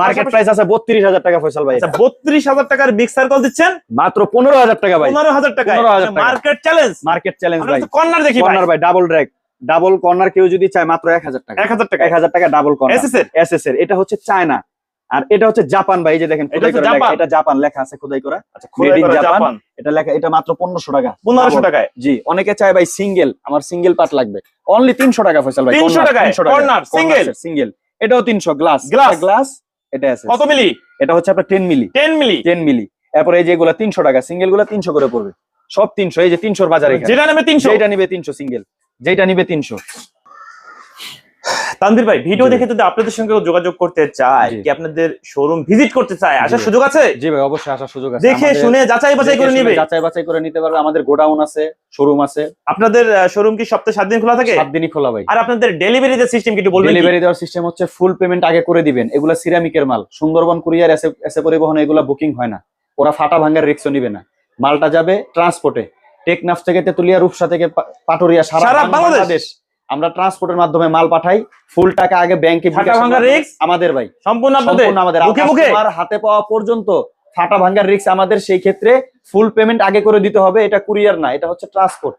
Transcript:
Market price আছে বত্রিশ হাজার টাকা ফয়সাল ভাই। আচ্ছা বত্রিশ হাজার টাকার বিগ সার্কেল দিচ্ছেন? মাত্র পনেরো হাজার টাকা ভাই। পনেরো হাজার টাকা 15,000 টাকা। মার্কেট চ্যালেঞ্জ মার্কেট চ্যালেঞ্জ ভাই। কর্নার দেখি ভাই। কর্নার ভাই ডাবল ড্র্যাগ ডাবল কর্নার কেউ যদি চায় মাত্র এক হাজার টাকা। এক হাজার টাকা এক হাজার টাকা ডাবল কর্নার এটা হচ্ছে চায়না আর এটা হচ্ছে জাপান ভাই এই যে দেখেন এটা জাপান। এটা জাপান লেখা আছে খোদাই করা। আচ্ছা জাপান এটা লেখা এটা মাত্র পনেরোশো টাকা। পনেরোশো। টাকায়। জি অনেকে চায় ভাই সিঙ্গেল আমার সিঙ্গেল পার্ট লাগবে। অনলি তিনশো টাকা ফয়সাল ভাই 300 টাকায়? Corner, single? সিঙ্গেল এটাও তিনশো গ্লাস Glass? গ্লাস এটা আছে। কত মিলি? এটা হচ্ছে আপনার ten milli. Ten milli? Ten milli. এরপরে এই যে এগুলা তিনশো টাকা সিঙ্গেলগুলা তিনশো করে পড়বে। সব তিনশো এই যে তিনশোর বাজারে যেটা নেবে তিনশো? যেটা নিবে তিনশো সিঙ্গেল। যেটা নিবে তিনশো। তানভীর ভাই ভিডিও দেখে যদি আপনাদের সঙ্গে যোগাযোগ করতে চায় কি আপনাদের শোরুম ভিজিট করতে চায় আসার সুযোগ আছে? জি ভাই অবশ্যই আসার সুযোগ আছে। দেখে শুনে যাচাই বাছাই করে নিবে। যাচাই বাছাই করে নিতে পারবে। আমাদের গোডাউন আছে শোরুম আছে। আপনাদের শোরুম কি সপ্তাহে সাত দিন খোলা থাকে? সাত দিনই খোলা ভাই। আর আপনাদের ডেলিভারি যে সিস্টেম কি বলবেন ডেলিভারি দেওয়ার সিস্টেম হচ্ছে ফুল পেমেন্ট আগে করে দিবেন। এগুলা সিরামিকের মাল। সুন্দরবন কুরিয়ার এসে এসে পরিবহনে এগুলা বুকিং হয় না। ওরা ফাটা ভাঙ্গার রিক্সও নিবে না। মালটা যাবে ট্রান্সপোর্টে টেকনাফ থেকে তেতুলিয়া রূপসা থেকে পাটুরিয়া সারা সারা বাংলাদেশ? আমরা ট্রান্সপোর্টের মাধ্যমে মাল পাঠাই ফুল টাকা আগে ব্যাংকে? আমাদের ভাই। সম্পূর্ণ আমাদের। আমার হাতে পাওয়া পর্যন্ত ফাটা ভাঙ্গার রিক্স আমাদের সেই ক্ষেত্রে ফুল পেমেন্ট আগে করে দিতে হবে এটা কুরিয়ার না এটা হচ্ছে ট্রান্সপোর্ট